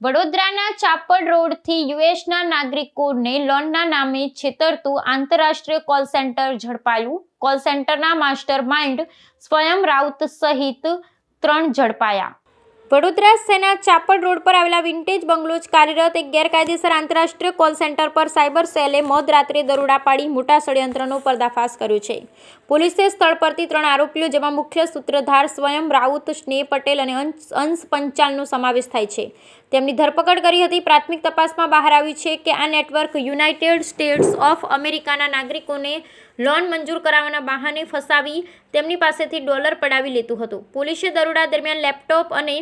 વડોદરાના ચાપડ રોડથી યુએસના નાગરિકોને લોનના નામે છેતરતું આંતરરાષ્ટ્રીય કોલ સેન્ટર ઝડપાયું. કોલ સેન્ટરના માસ્ટર માઇન્ડ સ્વયં રાઉત સહિત ત્રણ ઝડપાયા. વડોદરા સેના ચાપડ રોડ પર આવેલા વિન્ટેજ બંગલોજ કાર્યરત એક ગેરકાયદેસર આંતરરાષ્ટ્રીય કોલ સેન્ટર પર સાયબર સેલે મધરાત્રે દરોડા પાડી મોટા ષડયંત્રનો પર્દાફાશ કર્યો છે. પોલીસે સ્થળ પરથી ત્રણ આરોપીઓ, જેમાં મુખ્ય સૂત્રધાર સ્વયં રાઉત સ્નેહ પટેલ અને અંશ પંચાલનો સમાવેશ થાય છે. તેમની ધરપકડ કરી હતી. પ્રાથમિક તપાસમાં બહાર આવ્યું છે કે આ નેટવર્ક યુનાઇટેડ સ્ટેટ્સ ઓફ અમેરિકાના નાગરિકોને લોન મંજૂર કરાવવાના બહાને ફસાવી તેમની પાસેથી ડોલર પડાવી લેતું હતું. પોલીસે દરોડા દરમિયાન લેપટોપ અને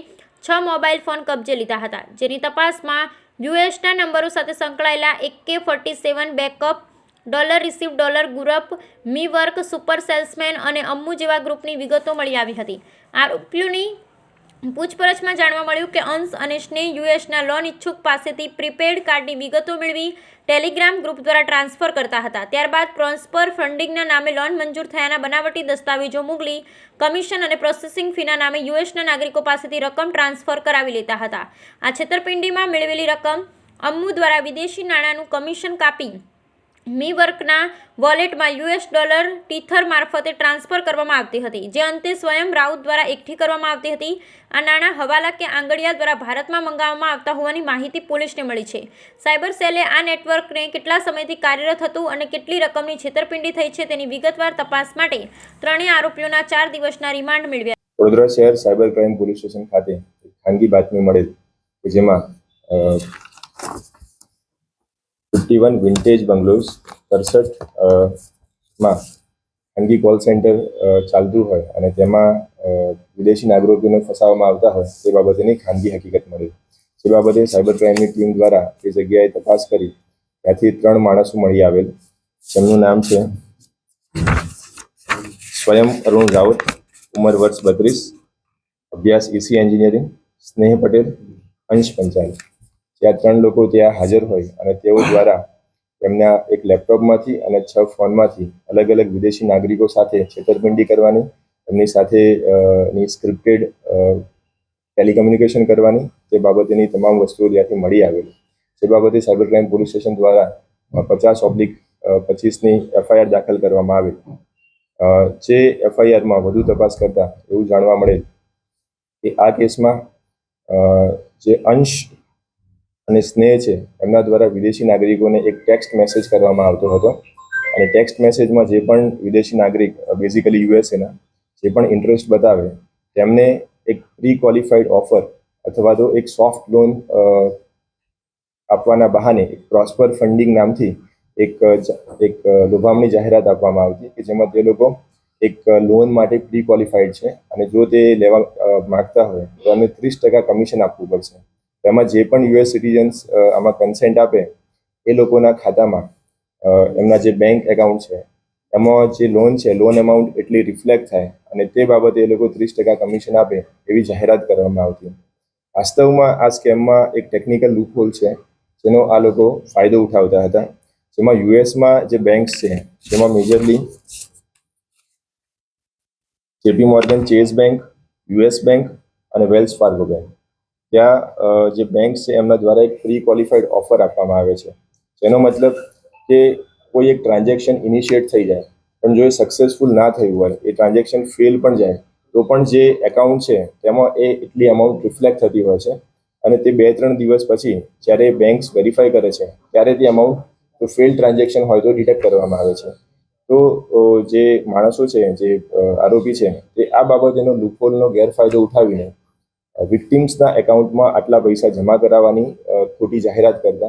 છ મોબાઈલ ફોન કબજે લીધા હતા. જેની તપાસમાં યુએસના નંબરો સાથે સંકળાયેલા AK forty seven backup, dollar receive dollar group, me work, super salesman અને અમ્મુ જેવા ગ્રુપની વિગતો મળી આવી હતી. આરોપીઓની પૂછપરછમાં જાણવા મળ્યું કે અંશ અને સ્નેહ યુએસના લોન ઇચ્છુક પાસેથી પ્રીપેડ કાર્ડની વિગતો મેળવી ટેલિગ્રામ ગ્રુપ દ્વારા ટ્રાન્સફર કરતા હતા. ત્યારબાદ ટ્રાન્સફર ફંડિંગના નામે લોન મંજૂર થયાના બનાવટી દસ્તાવેજો મોકલી કમિશન અને પ્રોસેસિંગ ફીના નામે યુએસના નાગરિકો પાસેથી રકમ ટ્રાન્સફર કરાવી લેતા હતા. આ છેતરપિંડીમાં મેળવેલી રકમ અમ્મુ દ્વારા વિદેશી નાણાંનું કમિશન કાપી મી વર્કના વોલેટમાં યુએસ ડોલર ટીથર મારફતે ટ્રાન્સફર કરવામાં આવતી હતી, જે અંતે સ્વયં રાઉત દ્વારા એકઠી કરવામાં આવતી હતી. આ નાણાં હવાલા કે આંગડિયા દ્વારા ભારતમાં મંગાવવામાં આવતા હોવાની માહિતી પોલીસને મળી છે. સાયબર સેલે આ નેટવર્કને કેટલા સમયથી કાર્યરત હતું અને કેટલી રકમની છેતરપિંડી થઈ છે તેની વિગતવાર તપાસ માટે ત્રણેય આરોપીઓના ચાર દિવસના રિમાન્ડ મેળવ્યા. વડોદરા શહેર સાયબર ક્રાઇમ પોલીસ સ્ટેશન ખાતે ખાનગી બાતમી મળેલ જેમાં ફિફ્ટી વન વિન્ટેજ બંગલોઝ સડસઠમાં ખાનગી કોલ સેન્ટર ચાલતું હોય અને તેમાં વિદેશી નાગરિકોને ફસાવવામાં આવતા હોય તે બાબતેની ખાનગી હકીકત મળી. જે બાબતે સાયબર ક્રાઇમની ટીમ દ્વારા તે જગ્યાએ તપાસ કરી ત્યાંથી ત્રણ માણસો મળી આવેલ. જેમનું નામ છે સ્વયં અરુણ રાઉત ઉંમર વર્ષ બત્રીસ, અભ્યાસ ઈસી એન્જિનિયરિંગ સ્નેહ પટેલ, અંશ પંચાલ. જ્યાં ત્રણ લોકો ત્યાં હાજર હોય અને તેઓ દ્વારા તેમના એક લેપટોપમાંથી અને છ ફોનમાંથી અલગ અલગ વિદેશી નાગરિકો સાથે છેતરપિંડી કરવાની, એમની સાથે ની સ્ક્રિપ્ટેડ ટેલિકમ્યુનિકેશન કરવાની તે બાબતેની તમામ વસ્તુઓ ત્યાંથી મળી આવેલી. જે બાબતે સાયબર ક્રાઇમ પોલીસ સ્ટેશન દ્વારા પચાસ ઓબ્લિક પચીસની એફઆઈઆર દાખલ કરવામાં આવેલ. જે એફઆઈઆરમાં વધુ તપાસ કરતા એવું જાણવા મળેલ કે આ કેસમાં જે અંશ અને સ્નેહ છે, એમના દ્વારા વિદેશી નાગરિકોને એક ટેક્સ્ટ મેસેજ કરવામાં આવતો હતો. અને ટેક્સ્ટ મેસેજમાં જે પણ વિદેશી નાગરિક બેઝિકલી યુએસએના જે પણ ઇન્ટરેસ્ટ બતાવે, તેમને એક પ્રી ક્વોલિફાઈડ ઓફર અથવા તો એક સોફ્ટ લોન આપવાના બહાને એક પ્રોસ્પર ફંડિંગ નામથી એક એક લોભામણી જાહેરાત આપવામાં આવતી કે જેમાં તે લોકો એક લોન માટે પ્રી ક્વોલિફાઈડ છે. અને જો તે લેવા માગતા હોય તો એમને ત્રીસ ટકા કમિશન આપવું પડશે. તેમાં જે પણ યુએસ સિટીઝન્સ આમાં કન્સેન્ટ આપે, એ લોકોના ખાતામાં એમના જે બેંક એકાઉન્ટ છે, એમાં જે લોન છે લોન એમાઉન્ટ એટલી રિફ્લેક્ટ થાય અને તે બાબતે એ લોકો ત્રીસ ટકા કમિશન આપે એવી જાહેરાત કરવામાં આવતી. વાસ્તવમાં આ સ્કેમમાં એક ટેકનિકલ લૂપહોલ છે, જેનો આ લોકો ફાયદો ઉઠાવતા હતા. જેમાં યુએસમાં જે બેંક્સ છે તેમાં majorly JP Morgan Chase bank US bank અને વેલ્સ ફાર્ગો બેંક ત્યાં જે બેંક છે, એમના દ્વારા એક પ્રી ક્વોલિફાઈડ ઓફર આપવામાં આવે છે. જેનો મતલબ કે કોઈ એક ટ્રાન્ઝેક્શન ઇનિશિયેટ થઈ જાય, પણ જો એ સક્સેસફુલ ના થયું હોય, એ ટ્રાન્ઝેક્શન ફેલ પણ જાય, તો પણ જે એકાઉન્ટ છે, તેમાં એ એટલી અમાઉન્ટ રિફ્લેક્ટ થતી હોય છે. અને તે બે ત્રણ દિવસ પછી, જ્યારે બેંક્સ વેરીફાઈ કરે છે, ત્યારે તે અમાઉન્ટ જો ફેલ ટ્રાન્ઝેક્શન હોય તો ડિટેક્ટ કરવામાં આવે છે. તો જે માણસો છે, જે આરોપી છે, તે આ બાબતેનો લૂપહોલનો ગેરફાયદો ઉઠાવીને વિક્ટિમ્સના એકાઉન્ટમાં આટલા પૈસા જમા કરાવવાની ખોટી જાહેરાત કરતા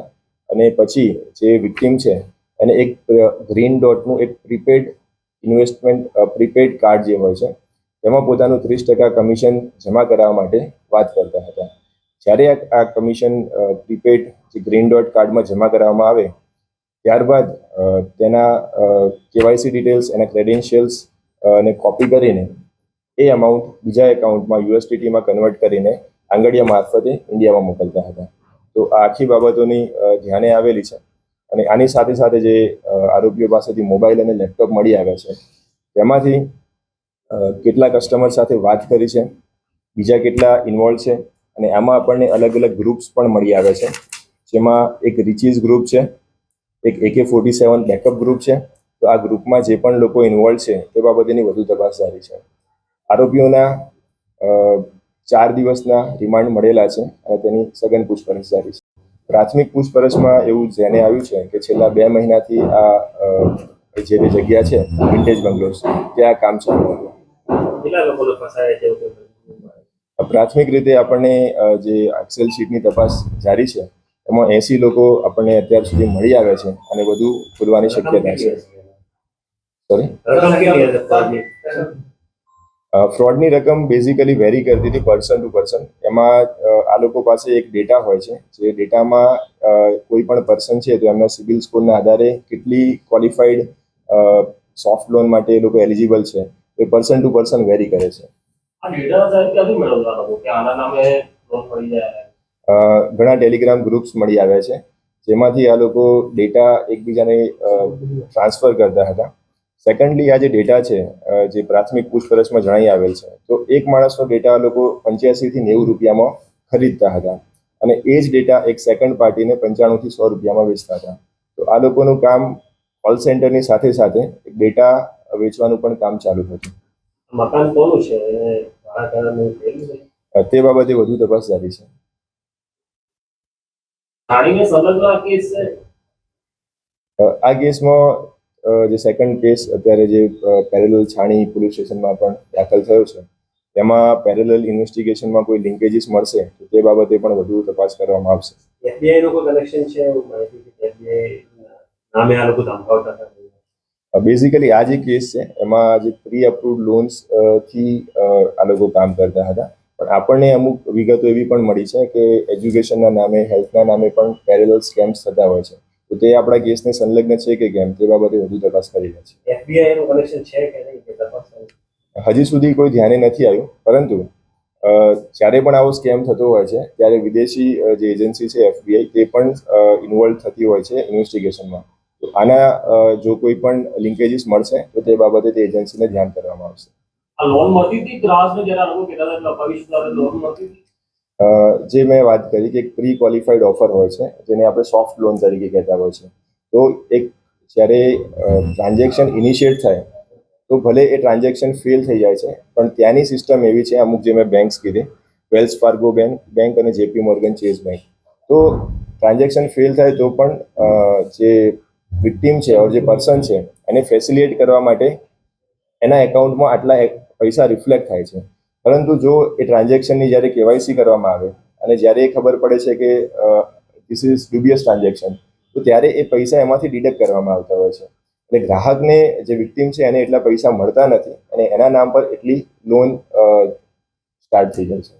અને પછી જે વિક્ટિમ છે, એને એક ગ્રીન ડોટનું એક પ્રીપેડ ઇન્વેસ્ટમેન્ટ પ્રીપેડ કાર્ડ જે હોય છે, તેમાં પોતાનું ત્રીસ ટકા કમિશન જમા કરાવવા માટે વાત કરતા હતા. જ્યારે આ- કમિશન પ્રીપેડ જે ગ્રીન ડોટ કાર્ડમાં જમા કરાવવામાં આવે, ત્યારબાદ તેના કેવાયસી ડિટેલ્સ એના ક્રેડેન્શિયલ્સ ને કોપી કરીને એ અમાઉન્ટ બીજા એકાઉન્ટમાં યુએસડીટીમાં કન્વર્ટ કરીને આંગડિયા મારફતે ઇન્ડિયામાં મોકલતા હતા. તો આ આખી બાબતોની ધ્યાને આવેલી છે. અને આની સાથે સાથે જે આરોપીઓ પાસેથી મોબાઈલ અને લેપટોપ મળી આવ્યા છે. તેમાંથી કેટલા કસ્ટમર સાથે વાત કરી છે, બીજા કેટલા ઇન્વોલ્વ છે, અને આમાં આપણને અલગ અલગ ગ્રુપ્સ પણ મળી આવે છે. જેમાં એક રિચીઝ ગ્રુપ છે, એક એકે ફોર્ટી સેવન બેકઅપ ગ્રુપ છે. તો આ ગ્રુપમાં જે પણ લોકો ઇન્વોલ્વ છે, તે બાબતેની વધુ તપાસ જારી છે. આરોપીઓના ચાર દિવસના રિમાન્ડ મળેલા છે અને તેની સઘન પૂછપરછ જારી છે. પ્રાથમિક પૂછપરછમાં એવું જેને આવ્યું છે કે છેલ્લા બે મહિનાથી આ જે બી જગ્યા છે વિન્ટેજ બંગલોઝ ત્યાં કામ ચાલુ હતું? પ્રાથમિક રીતે આપણને જે એક્સેલ શીટની તપાસ જારી છે એમાં એસી લોકો આપણને અત્યાર સુધી મળી આવે છે અને વધુ ખુલવાની શક્યતા છે. સોરી ફ્રોડની? રકમ બેઝિકલી વેરી કરતી હતી પર્સન ટુ પર્સન એમાં આ લોકો પાસે એક ડેટા હોય છે. જે ડેટામાં કોઈ પણ પર્સન છે તો એમના સિબિલ સ્કોરના આધારે કેટલી ક્વોલિફાઈડ સોફ્ટ લોન માટે એ લોકો એલિજિબલ છે. એ પર્સન ટુ પર્સન વેરી કરે છે. ઘણા ટેલિગ્રામ ગ્રુપ્સ મળી આવ્યા છે જેમાંથી આ લોકો ડેટા એકબીજાને ટ્રાન્સફર કરતા હતા. સેકન્ડલી આ જે ડેટા છે જે પ્રાથમિક પૂછપરછમાં જણાઈ આવેલ છે તો એક માણસનો ડેટા લોકો લોકો પંચ્યાસીથી નેવું રૂપિયામાં ખરીદતા હતા અને એ જ ડેટા એક સેકન્ડ પાર્ટીને પંચાણુંથી સો રૂપિયામાં વેચતા હતા. તો આ લોકોનું કામ કોલ સેન્ટરની સાથે સાથે ડેટા વેચવાનું પણ કામ ચાલુ હતું મકાન કોનું છે? તે બાબતે વધુ તપાસ જારી છે. આ કેસમાં જે સેકન્ડ કેસ અત્યારે જે પેરેલલ છાણી પોલીસ સ્ટેશનમાં પણ દાખલ થયો છે તેમાં પેરેલલ ઇન્વેસ્ટિગેશનમાં કોઈ લિંકેજીસ મળશે તો તે બાબતે પણ વધુ તપાસ કરવામાં આવશે. એફબીઆઈ નું કનેક્શન છે એવું માહિતી છે એફબીઆઈ નામે આ લોકો ધમકાવતા હતા? બેઝિકલી આ જે કેસ છે એમાં જે પ્રી અપ્રુવડ લોન્સથી આ લોકો કામ કરતા હતા. પણ આપણને અમુક વિગતો એવી પણ મળી છે કે એજ્યુકેશનના નામે હેલ્થના નામે પણ પેરેલલ સ્કેમ્સ થતા હોય છે. તો તે આપણા કેસને સંલગ્ન છે કે કેમ તે બાબતે વધુ તપાસ કરી રહ્યા છે. હજી સુધી કોઈ ધ્યાને નથી આવ્યું પરંતુ જ્યારે પણ આવો સ્કેમ થતો હોય છે ત્યારે વિદેશી જે એજન્સી છે એફબીઆઈ તે પણ ઇન્વોલ્વ થતી હોય છે ઇન્વેસ્ટિગેશનમાં તો આના જો કોઈ પણ લિંકેજીસ મળશે તો તે બાબતે તે એજન્સીને ધ્યાન કરવામાં આવશે. આ લોન મળતી હતી ગ્રાહકને જરા લોકો કહેતા હતા કે અપાવીસ લોન મળતી હતી. જે મેં વાત કરી કે એક પ્રી ક્વોલિફાઈડ ઓફર હોય છે, જેને આપણે સોફ્ટ લોન તરીકે કહેતા હોય છે. તો એક જ્યારે ટ્રાન્ઝેક્શન ઇનિશિયેટ થાય, તો ભલે એ ટ્રાન્ઝેક્શન ફેલ થઈ જાય છે, પણ ત્યાંની સિસ્ટમ એવી છે, અમુક જે મેં બેંક્સ કીધી વેલ્સ ફાર્ગો બેંક બેંક અને જેપી મોર્ગન ચેઝ બેંક તો ટ્રાન્ઝેક્શન ફેલ થાય તો પણ જે વિક્ટીમ છે ઓર જે પર્સન છે, એને ફેસિલિએટ કરવા માટે એના એકાઉન્ટમાં આટલા પૈસા રિફ્લેક્ટ થાય છે. પરંતુ જો એ ટ્રાન્ઝેક્શનની જ્યારે કેવાયસી કરવામાં આવે અને જ્યારે એ ખબર પડે છે કે ધીસ ઇઝ ડુબિયસ ટ્રાન્ઝેક્શન તો ત્યારે એ પૈસા એમાંથી ડિડક્ટ કરવામાં આવતા હોય છે. એટલે ગ્રાહકને જે વિક્ટીમ છે એને એટલા પૈસા મળતા નથી અને એના નામ પર એટલી લોન સ્ટાર્ટ થઈ જાય છે.